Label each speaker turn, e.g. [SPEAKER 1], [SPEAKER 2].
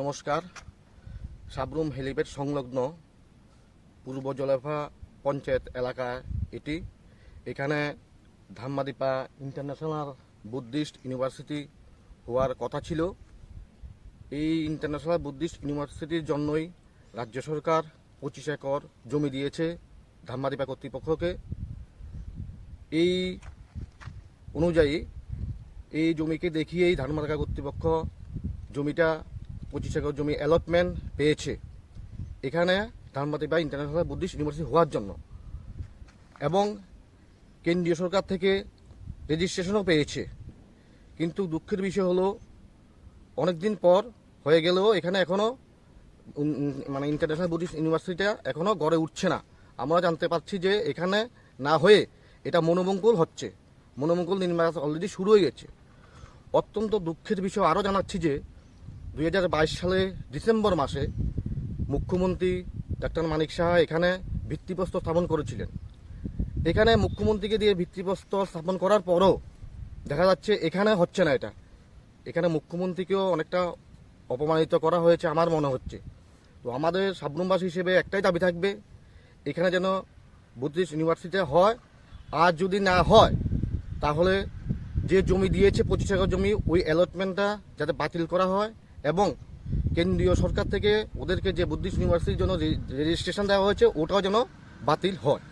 [SPEAKER 1] নমস্কার। সাবরুম হেলিপ্যাড সংলগ্ন পূর্ব জলেফা পঞ্চায়েত এলাকা এটি। এখানে ধাম্মাদিপা ইন্টারন্যাশনাল বুদ্ধিস্ট ইউনিভার্সিটি হওয়ার কথা ছিল। এই ইন্টারন্যাশনাল বুদ্ধিস্ট ইউনিভার্সিটির জন্যই রাজ্য সরকার পঁচিশ একর জমি দিয়েছে ধাম্মাদিপা কর্তৃপক্ষকে। এই অনুযায়ী এই জমিকে দেখিয়েই ধানমার্কা কর্তৃপক্ষ জমিটা পঁচিশ একর জমি অ্যালটমেন্ট পেয়েছে। এখানে ধানমাতিবা ইন্টারন্যাশনাল বুদ্ধিস্ট ইউনিভার্সিটি হওয়ার জন্য। এবং কেন্দ্রীয় সরকার থেকে রেজিস্ট্রেশনও পেয়েছে। কিন্তু দুঃখের বিষয় হলো অনেক দিন পর হয়ে গেলেও এখানে এখনও মানে ইন্টারন্যাশনাল বুদ্ধিস্ট ইউনিভার্সিটিটা এখনও গড়ে উঠছে না। আমরা জানতে পারছি যে এখানে না হয়ে এটা মনোমঙ্গল হচ্ছে। মনোমঙ্গল নির্মাণ অলরেডি শুরু হয়ে গেছে। অত্যন্ত দুঃখের বিষয় আরও জানাচ্ছি যে দুই হাজার বাইশ সালে ডিসেম্বর মাসে মুখ্যমন্ত্রী ডাক্তার মানিক সাহা এখানে ভিত্তিপ্রস্তর স্থাপন করেছিলেন। এখানে মুখ্যমন্ত্রীকে দিয়ে ভিত্তিপ্রস্তর স্থাপন করার পরও দেখা যাচ্ছে এখানে হচ্ছে না এটা। এখানে মুখ্যমন্ত্রীকেও অনেকটা অপমানিত করা হয়েছে আমার মনে হচ্ছে। তো আমাদের সাবরুমবাসী হিসেবে একটাই দাবি থাকবে, এখানে যেন বুদ্ধিস্ট ইউনিভার্সিটি হয়। আর যদি না হয়, তাহলে যে জমি দিয়েছে পঁচিশ একর জমি, ওই অ্যালটমেন্টটা যাতে বাতিল করা হয়। এবং কেন্দ্রীয় সরকার থেকে ওদেরকে যে বুদ্ধিস্ট ইউনিভার্সিটির জন্য রেজিস্ট্রেশন দেওয়া হয়েছে, ওটাও যেন বাতিল হয়।